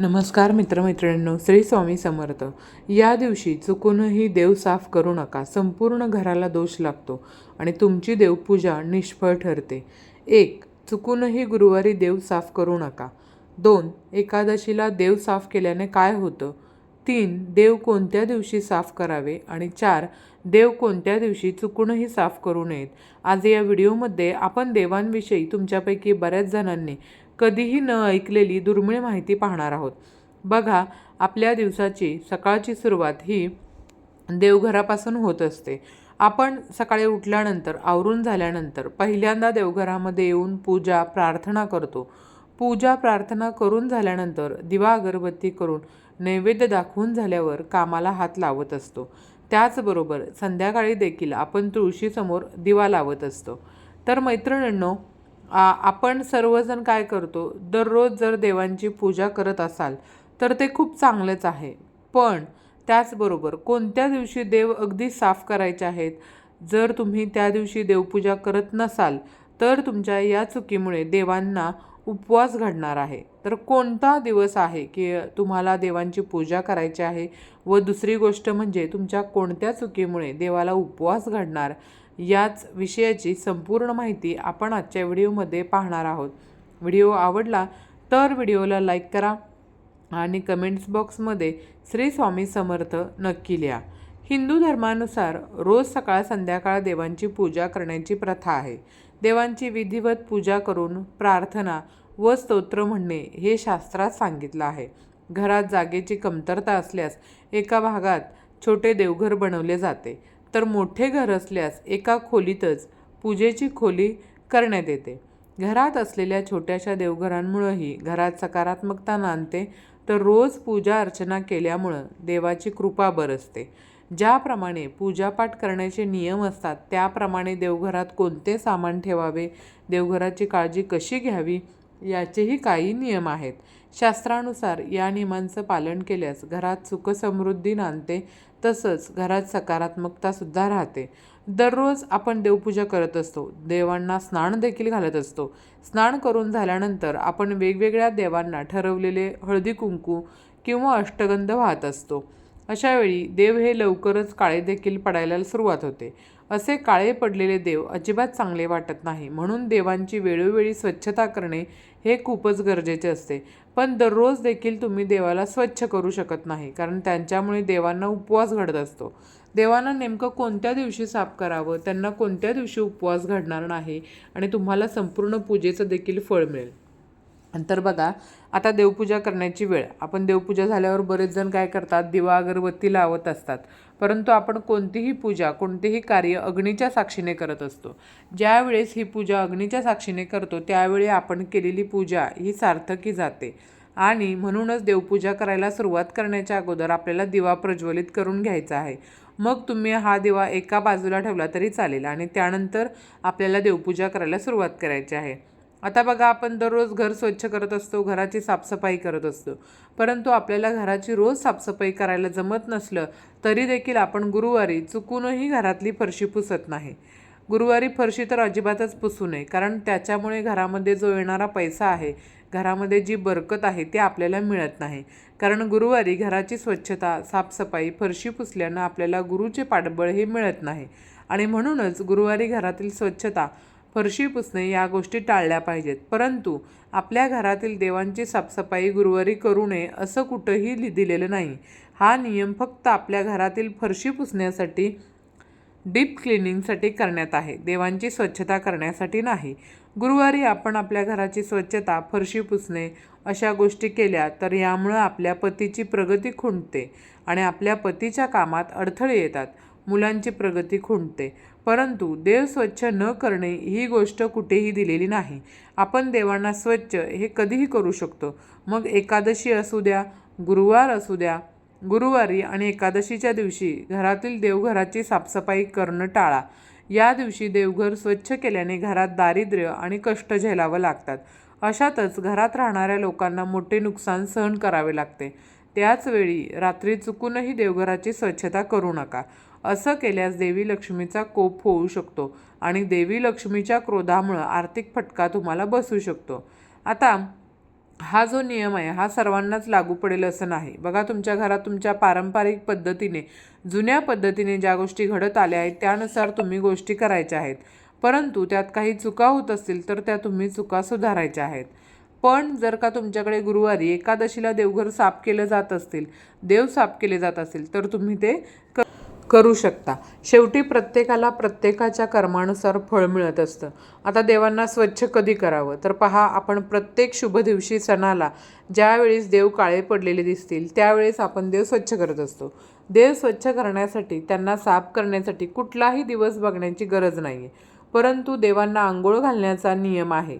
नमस्कार मित्रमैत्रिणींनो श्री स्वामी समर्थ. या दिवशी चुकूनही देव साफ करू नका संपूर्ण घराला दोष लागतो आणि तुमची देवपूजा निष्फळ ठरते. एक चुकूनही गुरुवारी देव साफ करू नका. दोन एकादशीला देव साफ केल्याने काय होतं? तीन देव कोणत्या दिवशी साफ करावे? आणि चार देव कोणत्या दिवशी चुकूनही साफ करू नयेत? आज या व्हिडिओमध्ये आपण देवांविषयी तुमच्यापैकी बऱ्याच जणांनी कधीही न ऐकलेली दुर्मिळ माहिती पाहणार आहोत. बघा आपल्या दिवसाची सकाळची सुरुवात ही देवघरापासून होत असते. आपण सकाळी उठल्यानंतर आवरून झाल्यानंतर पहिल्यांदा देवघरामध्ये येऊन पूजा प्रार्थना करतो. पूजा प्रार्थना करून झाल्यानंतर दिवा अगरबत्ती करून नैवेद्य दाखवून झाल्यावर कामाला हात लावत असतो. त्याचबरोबर संध्याकाळी देखील आपण तुळशीसमोर दिवा लावत असतो. तर मैत्रिणींनो आपण सर्वजण काय करतो? दररोज जर देवांची पूजा करत असाल तर ते खूप चांगलंच आहे. पण त्याचबरोबर कोणत्या दिवशी देव अगदी साफ करायचे आहेत? जर तुम्ही त्या दिवशी देवपूजा करत नसाल तर तुमच्या या चुकीमुळे देवांना उपवास घडणार आहे. तर कोणता दिवस आहे की तुम्हाला देवांची पूजा करायची आहे? व दुसरी गोष्ट म्हणजे तुमच्या कोणत्या चुकीमुळे देवाला उपवास घडणार? याच विषयाची संपूर्ण माहिती आपण आजच्या व्हिडिओमध्ये पाहणार आहोत. व्हिडिओ आवडला तर व्हिडिओला लाईक करा आणि कमेंट्स बॉक्समध्ये श्री स्वामी समर्थ नक्की लिहा. हिंदू धर्मानुसार रोज सकाळ संध्याकाळ देवांची पूजा करण्याची प्रथा आहे. देवांची विधिवत पूजा करून प्रार्थना व स्तोत्र म्हणणे हे शास्त्रात सांगितलं आहे. घरात जागेची कमतरता असल्यास एका भागात छोटे देवघर बनवले जाते. तर मोठे घर असल्यास एका खोलीतच पूजेची खोली करण्यात येते. घरात असलेल्या छोट्याशा देवघरांमुळंही घरात सकारात्मकता नांदते तर रोज पूजा अर्चना केल्यामुळं देवाची कृपा बरसते ज्याप्रमाणे पूजापाठ करण्याचे नियम असतात त्याप्रमाणे देवघरात कोणते सामान ठेवावे देवघराची काळजी कशी घ्यावी याचेही काही नियम आहेत. शास्त्रानुसार या नियमांचं पालन केल्यास घरात सुखसमृद्धी नांदते तसंच घरात सकारात्मकतासुद्धा राहते. दररोज आपण देवपूजा करत असतो. देवांना स्नान देखील घालत असतो. स्नान करून झाल्यानंतर आपण वेगवेगळ्या देवांना ठरवलेले हळदी कुंकू किंवा अष्टगंध वाहत असतो. अशावेळी देव हे लवकरच काळे देखील पडायला सुरुवात होते. असे काळे पडलेले देव अजिबात चांगले वाटत नाही. म्हणून देवांची वेळोवेळी स्वच्छता करणे हे खूपच गरजेचे असते. पण दररोज देखील तुम्ही देवाला स्वच्छ करू शकत नाही कारण त्यांच्यामुळे देवांना उपवास घडत असतो. देवांना नेमकं कोणत्या दिवशी साफ करावं? त्यांना कोणत्या दिवशी उपवास घडणार नाही? आणि तुम्हाला संपूर्ण पूजेचं देखील फळ मिळेल. नंतर बघा आता देवपूजा करण्याची वेळ. आपण देवपूजा झाल्यावर बरेच जण काय करतात? दिवा अगरबत्ती लावत असतात. परंतु आपण कोणतीही पूजा कोणतेही कार्य अग्नीच्या साक्षीने करत असतो. ज्यावेळेस ही पूजा अग्नीच्या साक्षीने करतो त्यावेळी आपण केलेली पूजा ही सार्थकी जाते. आणि म्हणूनच देवपूजा करायला सुरुवात करण्याच्या अगोदर आपल्याला दिवा प्रज्वलित करून घ्यायचा आहे. मग तुम्ही हा दिवा एका बाजूला ठेवला तरी चालेल आणि त्यानंतर आपल्याला देवपूजा करायला सुरुवात करायची आहे. आता बघा आपण दररोज घर स्वच्छ करत असतो घराची साफसफाई करत असतो. परंतु आपल्याला घराची रोज साफसफाई करायला जमत नसलं तरी देखील आपण गुरुवारी चुकूनही घरातली फरशी पुसत नाही. गुरुवारी फरशी तर अजिबातच पुसू नये कारण त्याच्यामुळे घरामध्ये जो येणारा पैसा आहे घरामध्ये जी बरकत आहे ती आपल्याला मिळत नाही. कारण गुरुवारी घराची स्वच्छता साफसफाई फरशी पुसल्यानं आपल्याला गुरुचे पाठबळ हे मिळत नाही. आणि म्हणूनच गुरुवारी घरातील स्वच्छता फरशी पुसणे या गोष्टी टाळल्या पाहिजेत. परंतु आपल्या घरातील देवांची साफसफाई गुरुवारी करू नये असं कुठंही लि दिलेलं नाही. हा नियम फक्त आपल्या घरातील फरशी पुसण्यासाठी डीप क्लिनिंगसाठी करण्यात आहे. देवांची स्वच्छता करण्यासाठी नाही. गुरुवारी आपण आपल्या घराची स्वच्छता फरशी पुसणे अशा गोष्टी केल्या तर यामुळं आपल्या पतीची प्रगती खुंटते आणि आपल्या पतीच्या कामात अडथळे येतात. मुलांची प्रगती खुंटते. परंतु देव स्वच्छ न करणे ही गोष्ट कुठेही दिलेली नाही. आपण देवांना स्वच्छ हे कधीही करू शकतो. मग एकादशी असू द्या गुरुवार असू द्या गुरुवारी आणि एकादशीच्या दिवशी घरातील देवघराची साफसफाई करणं टाळा. या दिवशी देवघर स्वच्छ केल्याने घरात दारिद्र्य आणि कष्ट झेलावं लागतात. अशातच घरात राहणाऱ्या लोकांना मोठे नुकसान सहन करावे लागते. त्याचवेळी रात्री चुकूनही देवघराची स्वच्छता करू नका. असं केल्यास देवी लक्ष्मीचा कोप होऊ शकतो आणि देवी लक्ष्मीच्या क्रोधामुळं आर्थिक फटका तुम्हाला बसू शकतो. आता हा जो नियम आहे हा सर्वांनाच लागू पडेल असं नाही. बघा तुमच्या घरात तुमच्या पारंपरिक पद्धतीने जुन्या पद्धतीने ज्या गोष्टी घडत आल्या आहेत त्यानुसार तुम्ही गोष्टी करायच्या आहेत. परंतु त्यात काही चुका होत असतील तर त्या तुम्ही चुका सुधारायच्या आहेत. पण जर का तुमच्याकडे गुरुवारी एकादशीला देवघर साफ केलं जात असतील देव साफ केले जात असतील तर तुम्ही ते क करू शकता. शेवटी प्रत्येकाला प्रत्येकाच्या कर्मानुसार फळ मिळत असतं. आता देवांना स्वच्छ कधी करावं? तर पहा आपण प्रत्येक शुभ दिवशी सणाला ज्यावेळेस देव काळे पडलेले दिसतील त्यावेळेस आपण देव स्वच्छ करत असतो. देव स्वच्छ करण्यासाठी त्यांना साफ करण्यासाठी कुठलाही दिवस बघण्याची गरज नाही आहे परंतु देवांना आंघोळ घालण्याचा नियम आहे.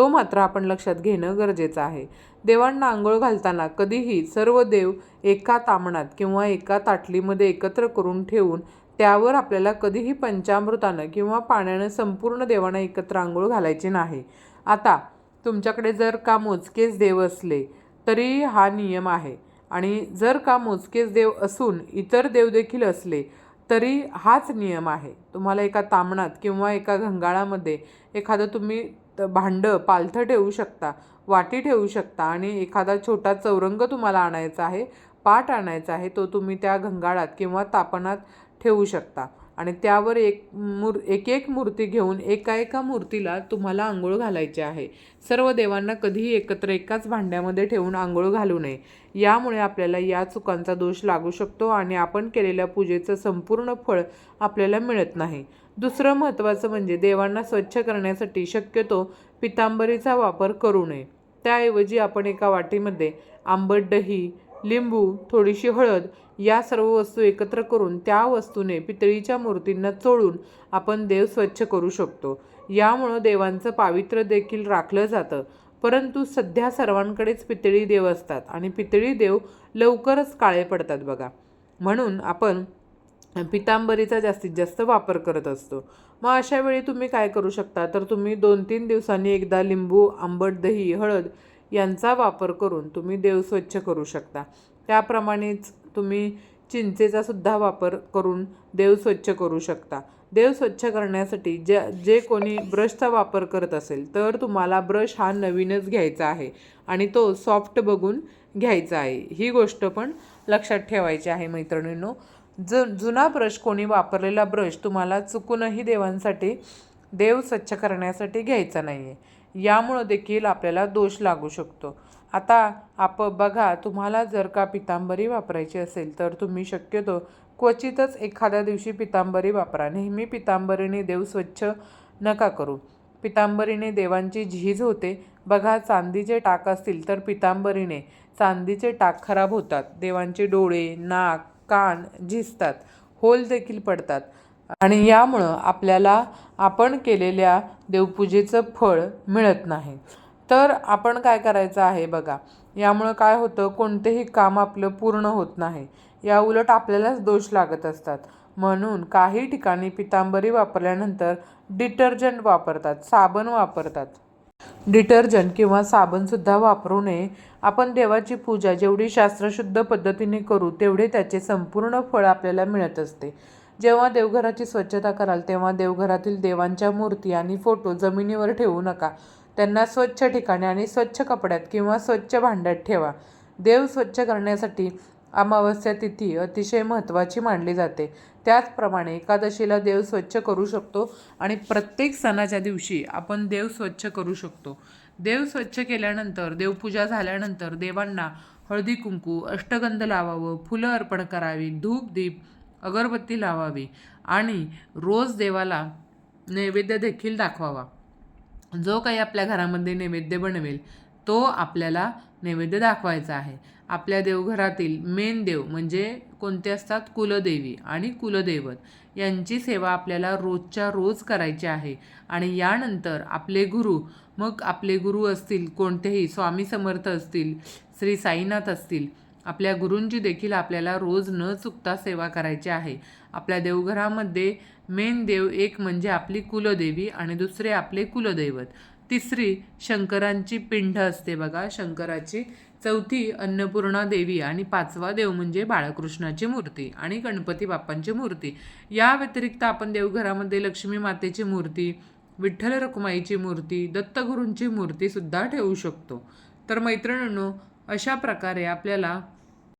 तो मात्र आपण लक्षात घेणं गरजेचं आहे. देवांना आंघोळ घालताना कधीही सर्व देव एका तामणात किंवा एका ताटलीमध्ये एकत्र करून ठेवून त्यावर आपल्याला कधीही पंचामृतानं किंवा पाण्यानं संपूर्ण देवांना एकत्र आंघोळ घालायची नाही. आता तुमच्याकडे जर का मोजकेच देव असले तरी हा नियम आहे. आणि जर का मोजकेच देव असून इतर देव देखील असले तरी हाच नियम आहे. तुम्हाला एका तामणात किंवा एका घंगाळामध्ये एखादं तुम्ही भांडं पालथं ठेवू शकता वाटी ठेवू शकता आणि एखादा छोटा चौरंग तुम्हाला आणायचा आहे पाट आणायचा आहे तो तुम्ही त्या घंगाळात किंवा तापणात ठेवू शकता. आणि त्यावर एक मूर एक एक मूर्ती घेऊन एका एका मूर्तीला तुम्हाला आंघोळ घालायची आहे. सर्व देवांना कधीही एकत्र एकाच भांड्यामध्ये ठेवून आंघोळ घालू नये. यामुळे आपल्याला या चुकांचा दोष लागू शकतो आणि आपण केलेल्या पूजेचं संपूर्ण फळ आपल्याला मिळत नाही. दुसरं महत्त्वाचं म्हणजे देवांना स्वच्छ करण्यासाठी शक्यतो पितांबरीचा वापर करू नये. त्याऐवजी आपण एका वाटीमध्ये आंबट दही लिंबू थोडीशी हळद या सर्व वस्तू एकत्र करून त्या वस्तूने पितळीच्या मूर्तींना चोळून आपण देव स्वच्छ करू शकतो. यामुळं देवांचं पावित्र्य देखील राखलं जातं. परंतु सध्या सर्वांकडेच पितळी देव असतात आणि पितळी देव लवकरच काळे पडतात बघा. म्हणून आपण पितांबरीचा जास्तीत जास्त वापर करत असतो. मग अशा वेळी तुम्ही काय करू शकता? तर तुम्ही दोन तीन दिवसांनी एकदा लिंबू आंबट दही हळद यांचा वापर करून तुम्ही देव स्वच्छ करू शकता. त्याप्रमाणेच तुम्ही चिंचेचा सुद्धा वापर करून देव स्वच्छ करू शकता. देव स्वच्छ करण्यासाठी ज्या जे कोणी ब्रशचा वापर करत असेल तर तुम्हाला ब्रश हा नवीनच घ्यायचा आहे आणि तो सॉफ्ट बघून घ्यायचा आहे. ही गोष्ट पण लक्षात ठेवायची आहे मैत्रिणींनो. ज जुना ब्रश कोणी वापरलेला ब्रश तुम्हाला चुकूनही देवांसाठी देव स्वच्छ करण्यासाठी घ्यायचा नाही आहे यामुळं देखील आपल्याला दोष लागू शकतो. आता आप बघा तुम्हाला जर का पितांबरी वापरायची असेल तर तुम्ही शक्यतो क्वचितच एखाद्या दिवशी पितांबरी वापरा. नेहमी पितांबरीने देव स्वच्छ नका करू. पितांबरीने देवांची झीज होते. बघा चांदीचे टाक असतील तर पितांबरीने चांदीचे टाक खराब होतात. देवांचे डोळे नाक कान झिजतात. होल देखील पडतात. आणि यामुळं आपल्याला आपण केलेल्या देवपूजेचं फळ मिळत नाही. तर आपण काय करायचं आहे बघा यामुळं काय होतं कोणतेही काम आपलं पूर्ण होत नाही. या उलट आपल्यालाच दोष लागत असतात. म्हणून काही ठिकाणी पितांबरी वापरल्यानंतर डिटर्जंट वापरतात साबण वापरतात. डिटर्जंट किंवा साबणसुद्धा वापरू नये. आपण देवाची पूजा जेवढी शास्त्रशुद्ध पद्धतीने करू तेवढे त्याचे संपूर्ण फळ आपल्याला मिळत असते. जेव्हा देवघराची स्वच्छता कराल तेव्हा देवघरातील देवांच्या मूर्ती आणि फोटो जमिनीवर ठेवू नका. त्यांना स्वच्छ ठिकाणी आणि स्वच्छ कपड्यात किंवा स्वच्छ भांड्यात ठेवा. देव स्वच्छ करण्यासाठी अमावस्या तिथी अतिशय महत्त्वाची मानली जाते. त्याचप्रमाणे एकादशीला देव स्वच्छ करू शकतो आणि प्रत्येक सणाच्या दिवशी आपण देव स्वच्छ करू शकतो. देव स्वच्छ केल्यानंतर देवपूजा झाल्यानंतर देवांना हळदी कुंकू अष्टगंध लावावं फुलं अर्पण करावी धूप दीप अगरबत्ती लावावी आणि रोज देवाला नैवेद्य देखील दाखवावा. जो काही आपल्या घरामध्ये नैवेद्य बनवेल तो आपल्याला नैवेद्य दाखवायचा आहे. आपल्या देवघरातील मेन देव म्हणजे कोणते असतात? कुलदेवी आणि कुलदैवत. यांची सेवा आपल्याला रोजच्या रोज करायची आहे आणि यानंतर आपले गुरु मग आपले गुरु असतील कोणतेही स्वामी समर्थ असतील श्री साईनाथ असतील आपल्या गुरूंची देखील आपल्याला रोज न चुकता सेवा करायची आहे. आपल्या देवघरामध्ये मेन देव एक म्हणजे आपली कुलदेवी आणि दुसरे आपले कुलदैवत. तिसरी शंकरांची पिंड असते बघा. शंकराची चौथी अन्नपूर्णा देवी आणि पाचवा देव म्हणजे बाळकृष्णाची मूर्ती आणि गणपती बाप्पांची मूर्ती. या व्यतिरिक्त आपण देवघरामध्ये लक्ष्मी मातेची मूर्ती विठ्ठल रखुमाईची मूर्ती दत्तगुरूंची मूर्तीसुद्धा ठेवू शकतो. तर मैत्रिणींनो अशा प्रकारे आपल्याला